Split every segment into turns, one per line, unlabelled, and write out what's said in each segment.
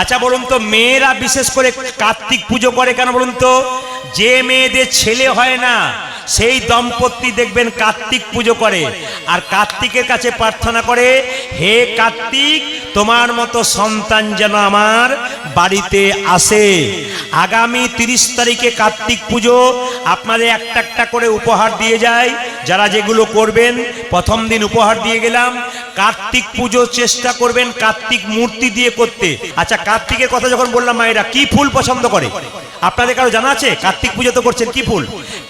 আচ্ছা বলুন তো, মেয়েরা বিশেষ করে কার্তিক পুজো করে কেন বলুন তো? যে মেয়েদের ছেলে হয় না, সেই দম্পতি দেখবেন কার্তিক পুজো করে। আর কার্তিকের কাছে প্রার্থনা করে, হে কার্তিক, তোমার মতো সন্তান যেন আমার বাড়িতে আসে। আগামী তিরিশ তারিখে কার্তিক পুজো, আপনাদের একটা একটা করে উপহার দিয়ে যায়। যারা যেগুলো করবেন, প্রথম দিন উপহার দিয়ে গেলাম, কার্তিক পুজো চেষ্টা করবেন, কার্তিক মূর্তি দিয়ে করতে। আচ্ছা কার্তিকের কথা যখন বললাম মায়েরা, কি ফুল পছন্দ করে? আপনাদের কারও জানা আছে? কার্তিক পুজো তো করছেন, কি ফুল?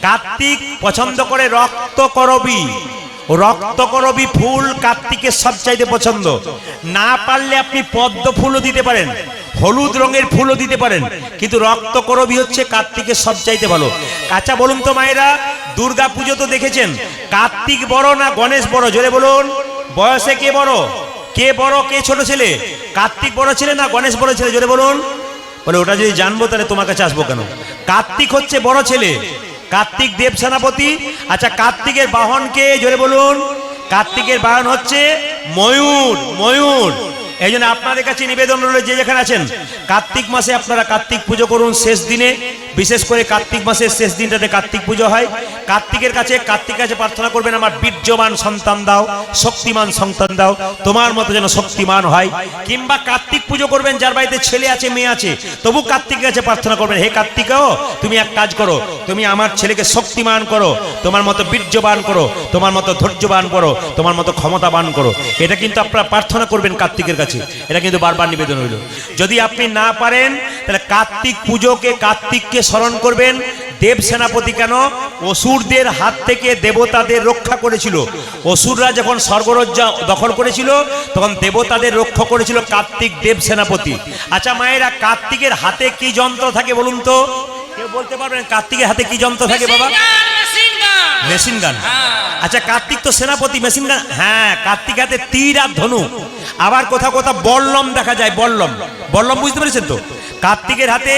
কার্তিক পছন্দ করে রক্ত করবি রক্ত করবি ফুল কার্তিকের সবচাইতে পছন্দ। না পারলে আপনি পদ্ম ফুলও দিতে পারেন। হলুদ রঙের ফুলও দিতে পারেন, কিন্তু রক্ত করবি হচ্ছে কার্তিকের সবচাইতে ভালো। কাঁচা বলুন তো মায়েরা, দুর্গা পুজো তো দেখেছেন, কার্তিক বড় না গণেশ বড়? জোরে বলুন, বয়সে কে বড়? কে বড়, কে ছোট ছেলে? কার্তিক বড় ছেলে না গণেশ বড় ছেলে? জোরে বলুন। বলে ওটা যদি জানব তাহলে তোমার কাছে আসব কেন? কার্তিক হচ্ছে বড় ছেলে। কার্তিক দেব সেনাপতি। আচ্ছা কার্তিকের বাহনকে জোরে বলুন। কার্তিকের বাহন হচ্ছে ময়ূর ময়ূর। এই জন্য আপনাদের কাছে নিবেদন রইল যে যেখানে আছেন, কার্তিক মাসে আপনারা কার্তিক পুজো করুন, শেষ দিনে। বিশেষ করে কার্তিক মাসের শেষ দিনটাতে কার্তিক পুজো হয়। কার্তিকের কাছে কার্তিক কাছে প্রার্থনা করবেন, আমার বীর্যবান সন্তান দাও, শক্তিমান সন্তান দাও, তোমার মতো যেন শক্তিমান হয়। কিংবা কার্তিক পুজো করবেন, যার বাড়িতে ছেলে আছে, মেয়ে আছে, তবু কার্তিকের কাছে প্রার্থনা করবেন, হে কার্তিকও তুমি এক কাজ করো, তুমি আমার ছেলেকে শক্তিমান করো, তোমার মতো বীর্যবান করো, তোমার মতো ধৈর্যবান করো, তোমার মতো ক্ষমতাবান করো। এটা কিন্তু আপনারা প্রার্থনা করবেন কার্তিকের কাছে। এটা কিন্তু বারবার নিবেদন হইল। যদি আপনি না পারেন, তাহলে কার্তিক পুজোকে কার্তিককে স্মরণ করবেন দেব সেনাপতি কেন? অসুরদের হাত থেকে দেবতাদের রক্ষা করেছিল। অসুররা যখন স্বর্গরজ্জা দখল করেছিল তখন দেবতাদের রক্ষা করেছিল কার্তিক দেব সেনাপতি। আচ্ছা মায়েরা কার্তিকের হাতে কি যন্ত্র থাকে বলুন তো? কেউ বলতে পারবেন কার্তিকের হাতে কি যন্ত্র থাকে বাবা? মেশিন গান আচ্ছা কার্তিক তো সেনাপতি মেশিন গান হ্যাঁ কার্তিক হাতে তীর আর ধনু। আবার কোথাও কোথাও বল্লম দেখা যায় বল্লম। বল্লম বুঝতে পেরেছেন তো? কার্তিকের হাতে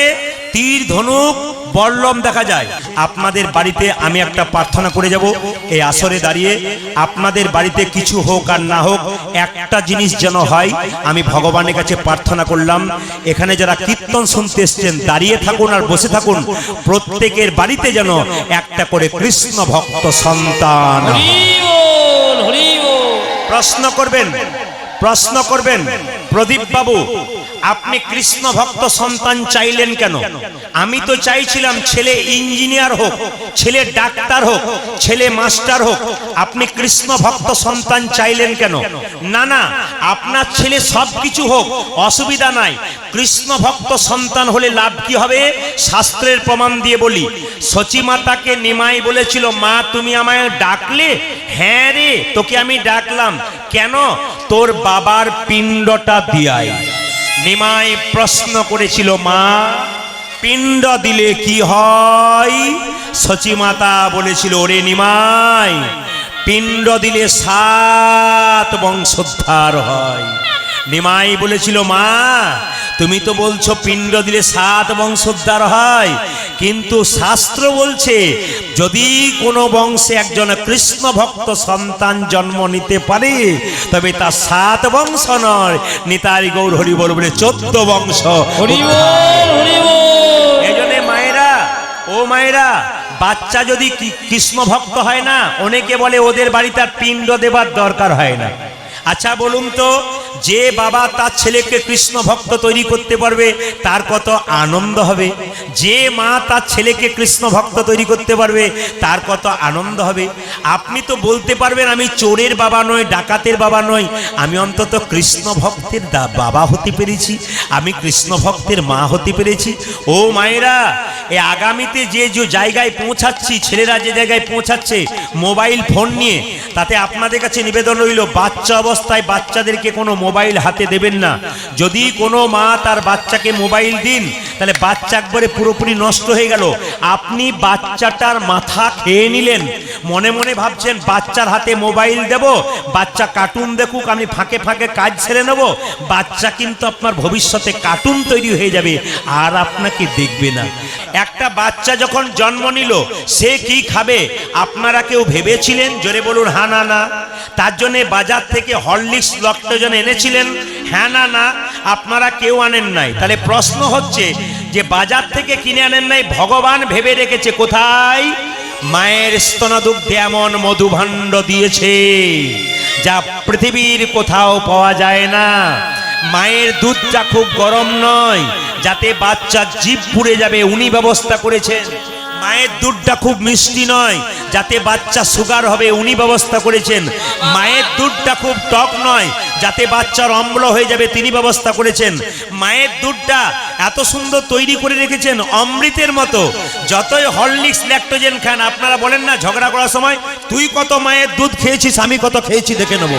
তীর ধনুক বল্লম দেখা যায়। আপনাদের বাড়িতে আমি একটা প্রার্থনা করে যাব এই আসরে দাঁড়িয়ে। আপনাদের বাড়িতে কিছু হোক আর না হোক একটা জিনিস যেন হয় আমি ভগবানের কাছে প্রার্থনা করলাম। এখানে যারা কীর্তন শুনতে এসছেন দাঁড়িয়ে থাকুন আর বসে থাকুন। প্রত্যেকের বাড়িতে যেন একটা করে কৃষ্ণ ভক্ত সন্তান প্রশ্ন করবেন প্রশ্ন করবেন প্রদীপ বাবু আপনি কৃষ্ণ ভক্ত সন্তান চাইলেন কেন? আমি তো চাইছিলাম ছেলে ইঞ্জিনিয়ার হোক, ছেলে ডাক্তার হোক, ছেলে মাস্টার হোক। আপনি কৃষ্ণ ভক্ত সন্তান চাইলেন কেন? না না, আপনার ছেলে সব কিছু হোক, অসুবিধা নাই। কৃষ্ণ ভক্ত সন্তান হলে লাভ কি হবে? শাস্ত্রের প্রমাণ দিয়ে বলি। সচিমাতাকে নিমাই বলেছিল, মা, তুমি আমায় ডাকলে? হ্যাঁ রে, তোকে আমি ডাকলাম। কেন? তোর বাবার পিণ্ডটা দিয়াই। নিমাই প্রশ্ন করেছিল, মা, পিণ্ড দিলে কি হয়? সচিমাতা বলেছিল, ওরে নিমাই, পিণ্ড দিলে সাত বংশোদ্ধার হয়। নিমাই বলেছিল, মা, তুমি তো বলছো পিণ্ড দিলে সাত বংশোদ্ধার হয়। কিন্তু শাস্ত্র বলছে যদি কোনো বংশে একজন কৃষ্ণ ভক্ত সন্তান জন্ম নিতে পারে তবে তার সাত বংশ নয় নিতারি গৌর হরি বল বলে চোদ্দ বংশ। মায়েরা ও মায়েরা বাচ্চা যদি কৃষ্ণ ভক্ত হয় না অনেকে বলে ওদের বাড়িতে পিণ্ড দেবার দরকার হয় না। আচ্ছা বলুন তো যে বাবা তার ছেলেকে কৃষ্ণ ভক্ত তৈরি করতে পারবে, তার কত আনন্দ হবে। যে মা তার ছেলেকে কৃষ্ণ ভক্ত তৈরি করতে পারবে, তার কত আনন্দ হবে। আপনি তো বলতে পারবেন, আমি চোরের বাবা নই, ডাকাতের বাবা নই, আমি অন্তত কৃষ্ণ ভক্তের বাবা হতে পেরেছি, আমি কৃষ্ণ ভক্তের মা হতে পেরেছি। ও মায়েরা, এ আগামীতে যে যে জায়গায় পৌঁছাচ্ছি, ছেলেরা যে জায়গায় পৌঁছাচ্ছে, মোবাইল ফোন নিয়ে, তাতে আপনাদের কাছে নিবেদন রইল, বাচ্চা অবস্থায় বাচ্চাদেরকে কোনো মোবাইল হাতে দেবেন না। যদি কোনো মা তার বাচ্চাকে মোবাইল দিন, তাহলে বাচ্চা একবারে পুরোপুরি নষ্ট হয়ে গেল। আপনি বাচ্চাটার মাথা খেয়ে নিলেন। মনে মনে ভাবছেন, বাচ্চার হাতে মোবাইল দেব, বাচ্চা কার্টুন দেখুক, আমি ফাঁকে ফাঁকে কাজ ছেড়ে নেব। বাচ্চা কিন্তু আপনার ভবিষ্যতে কার্টুন তৈরি হয়ে যাবে, আর আপনাকে দেখবে না। একটা বাচ্চা যখন জন্ম নিল, সে কি খাবে? আপনারা কেউ ভেবেছিলেন? জোরে বলুন হা না না তার জন্য বাজার থেকে হরলিক্স লক্টোজন এনেছিলেন হ্যাঁ না না, আপনারা কেউ আনেন নাই। তাহলে প্রশ্ন হচ্ছে যে বাজার থেকে কিনে আনেন নাই, ভগবান ভেবে রেখেছে কোথায়? মায়ের স্তনাদুগ্ধে এমন মধুভাণ্ড দিয়েছে যা পৃথিবীর কোথাও পাওয়া যায় না। মায়ের দুধটা খুব গরম নয়, যাতে বাচ্চার জীব পুড়ে যাবে, উনি ব্যবস্থা করেছেন। মায়ের দুধটা খুব মিষ্টি নয়, যাতে বাচ্চা সুগার হবে, উনি ব্যবস্থা করেছেন। মায়ের দুধটা খুব টক নয়, যাতে বাচ্চার অম্ল হয়ে যাবে, তিনি ব্যবস্থা করেছেন। মায়ের দুধটা এত সুন্দর তৈরি করে রেখেছেন, অমৃতের মতো। যতই হরলিক্স ল্যাক্টোজেন খান, আপনারা বলেন না, ঝগড়া করার সময়, তুই কত মায়ের দুধ খেয়েছিস, আমি কত খেয়েছি, দেখে নেব।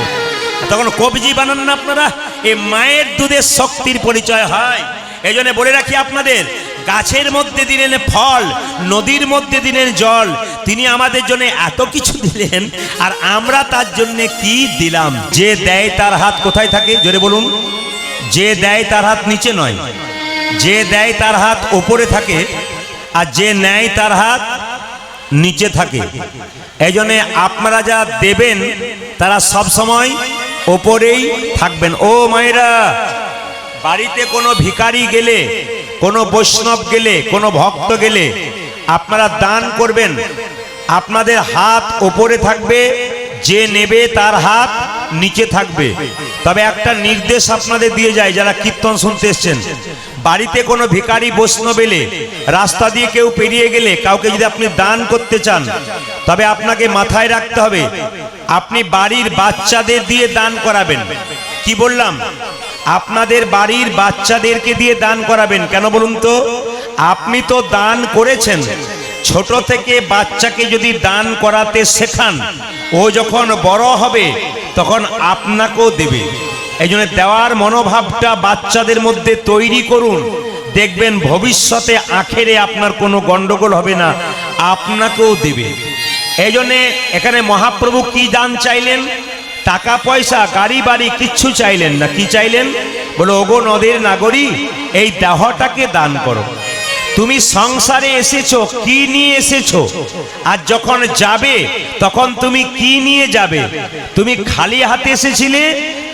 তখন কবজি বানান না আপনারা? এই মায়ের দুধের শক্তির পরিচয় হয়। এই বলে রাখি আপনাদের গাছের মধ্যে দিলেন ফল, নদীর মধ্যে দিলেন জল। তিনি আমাদের জন্য এত কিছু দিলেন, আর আমরা তার জন্য কি দিলাম? যে দেয় তার হাত কোথায় থাকে? জোরে বলুন। যে দেয় তার হাত নিচে নয়। যে দেয় তার হাত ওপরে থাকে, আর যে নেয় তার হাত নিচে থাকে। এই জন্যে আপনারা যা দেবেন, তারা সব সময় ওপরেই থাকবেন। ও মায়েরা, বাড়িতে কোনো ভিখারি গেলে কোনো বৈষ্ণব গেলে, কোনো ভক্ত গেলে আপনারা দান করবেন। আপনাদের হাত ওপরে থাকবে, যে নেবে তার হাত নিচে থাকবে। তবে একটা নির্দেশ আপনাদের দিয়ে যায়, যারা কীর্তন শুনতে এসছেন। বাড়িতে কোনো ভিখারি বৈষ্ণব এলে, রাস্তা দিয়ে কেউ পেরিয়ে গেলে, কাউকে যদি আপনি দান করতে চান, তবে আপনাকে মাথায় রাখতে হবে, আপনি বাড়ির বাচ্চাদের দিয়ে দান করাবেন। কি বললাম? আপনাদের বাড়ির বাচ্চাদেরকে দিয়ে দান করাবেন। কেন বলুন তো? আপনি তো দান করেছেন। ছোট থেকে বাচ্চাকে যদি দান করাতে শেখান, ও যখন বড় হবে, তখন আপনাকেও দেবে। এই জন্য দেওয়ার মনোভাবটা বাচ্চাদের মধ্যে তৈরি করুন। দেখবেন ভবিষ্যতে আখেরে আপনার কোনো গন্ডগোল হবে না, আপনাকেও দেবে। এই এখানে মহাপ্রভু কি দান চাইলেন? টাকা, পয়সা, গাড়ি, বাড়ি কিচ্ছু চাইলেন না। কি চাইলেন? বলো, ওগো নদের নাগরী, এই দেহটাকে দান করো। তুমি সংসারে এসেছ, কি নিয়ে এসেছ? আর যখন যাবে, তখন তুমি কি নিয়ে যাবে? তুমি খালি হাতে এসেছিলে,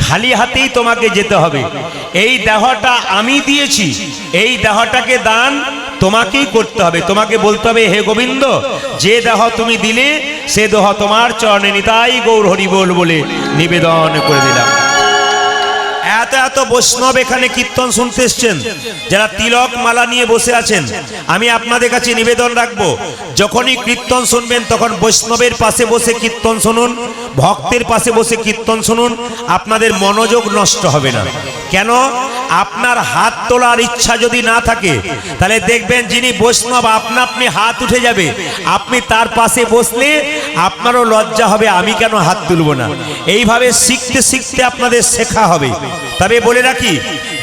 খালি হাতেই তোমাকে যেতে হবে। এই দেহটা আমি দিয়েছি, এই দেহটাকে দান তোমাকেই করতে হবে। তোমাকে বলতে হবে, হে গোবিন্দ, যে দেহ তুমি দিলে, সে দেহ তোমার চরণে নিতাই গৌর হরি বল বলে নিবেদন করে দিলাম। এত বৈষ্ণব এখানে কীর্তন শুনতে এসছেন, যারা তিলক মালা নিয়ে বসে আছেন, আমি আপনাদের কাছে নিবেদন রাখব, যখনই কীর্তন শুনবেন তখন বৈষ্ণবের পাশে বসে কীর্তন শুনুন, ভক্তের পাশে বসে কীর্তন শুনুন, আপনাদের মনোযোগ নষ্ট হবে না। কেন? আপনার হাত তোলার ইচ্ছা যদি না থাকে, তাহলে দেখবেন যিনি বৈষ্ণব, আপনা আপনি হাত উঠে যাবে, আপনি তার পাশে বসলে আপনারও লজ্জা হবে, আমি কেন হাত তুলব না? এইভাবে শিখতে শিখতে আপনাদের শেখা হবে। তবে বলে রাখি,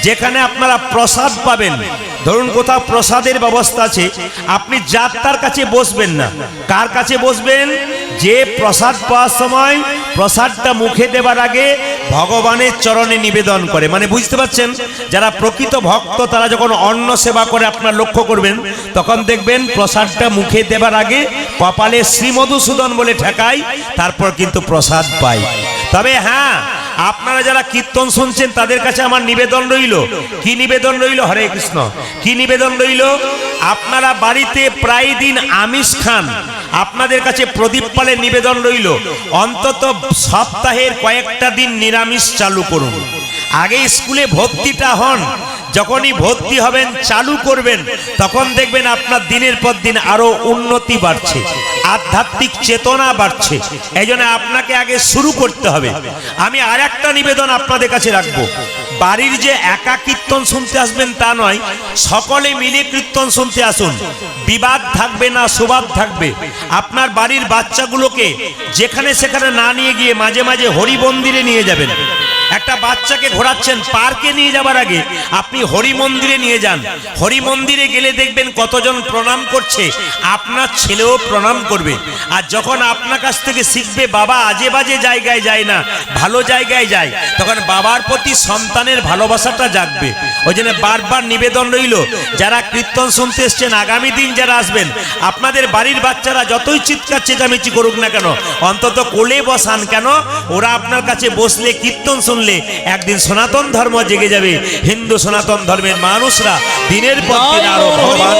যেখানে আপনারা প্রসাদ পাবেন, ধরুন কোথাও প্রসাদের ব্যবস্থা আছে, আপনি যাত্রার কাছে বসবেন না। কার কাছে বসবেন? যে প্রসাদ পাওয়ার সময় প্রসাদটা মুখে দেবার আগে ভগবানের চরণে নিবেদন করে। মানে বুঝতে পারছেন? যারা প্রকৃত ভক্ত, তারা যখন অন্ন সেবা করে আপনার লক্ষ্য করবেন, তখন দেখবেন প্রসাদটা মুখে দেবার আগে কপালে শ্রীমধুসূদন বলে ঠেকায়, তারপর কিন্তু প্রসাদ পায়। তবে হ্যাঁ আপনারা যারা কীর্তন শুনছেন, তাদের কাছে আমার নিবেদন রইল। কি নিবেদন রইল? হরে কৃষ্ণ। কি নিবেদন রইল? আপনারা বাড়িতে প্রায় দিন আমিষ খান। আপনাদের কাছে প্রদীপ পালের নিবেদন রইল। অন্তত সপ্তাহের কয়েকটা দিন নিরামিষ চালু করুন। আগে স্কুলে ভর্তিটা হন। যখনই ভর্তি হবেন, চালু করবেন, তখন দেখবেন আপনার দিনের পর দিন আরও উন্নতি বাড়ছে, আধ্যাত্মিক চেতনা বাড়ছে। এই আপনাকে আগে শুরু করতে হবে। আমি আর একটা নিবেদন আপনাদের কাছে রাখব। বাড়ির যে একা কীর্তন শুনতে আসবেন তা নয়, সকলে মিলে কীর্তন শুনতে আসুন। বিবাদ থাকবে না, সুবাদ থাকবে। আপনার বাড়ির বাচ্চাগুলোকে যেখানে সেখানে না নিয়ে গিয়ে মাঝে মাঝে হরি মন্দিরে নিয়ে যাবেন। একটা বাচ্চাকে ঘোরাচ্ছেন, পার্কে নিয়ে যাবার আগে আপনি হরি মন্দিরে নিয়ে যান। হরি মন্দিরে গেলে দেখবেন কতজন প্রণাম করছে, আপনার ছেলেও প্রণাম করবে। আর যখন আপনার কাছ থেকে শিখবে, বাবা আজে বাজে জায়গায় যায় না, ভালো জায়গায় যায়, তখন বাবার প্রতি সন্তানের ভালোবাসাটা জাগবে। ওই জন্য বারবার নিবেদন রইল, যারা কীর্তন শুনতে এসছেন, আগামী দিন যারা আসবেন, আপনাদের বাড়ির বাচ্চারা যতই চিৎকার চেঁচামেচি করুক না কেন, অন্তত কোলে বসান কেন, ওরা আপনার কাছে বসলে কীর্তন শুনলে একদিন সনাতন ধর্ম জেগে যাবে। হিন্দু সনাতন ধর্মের মানুষরা দিনের পর দিন আরও ভগবান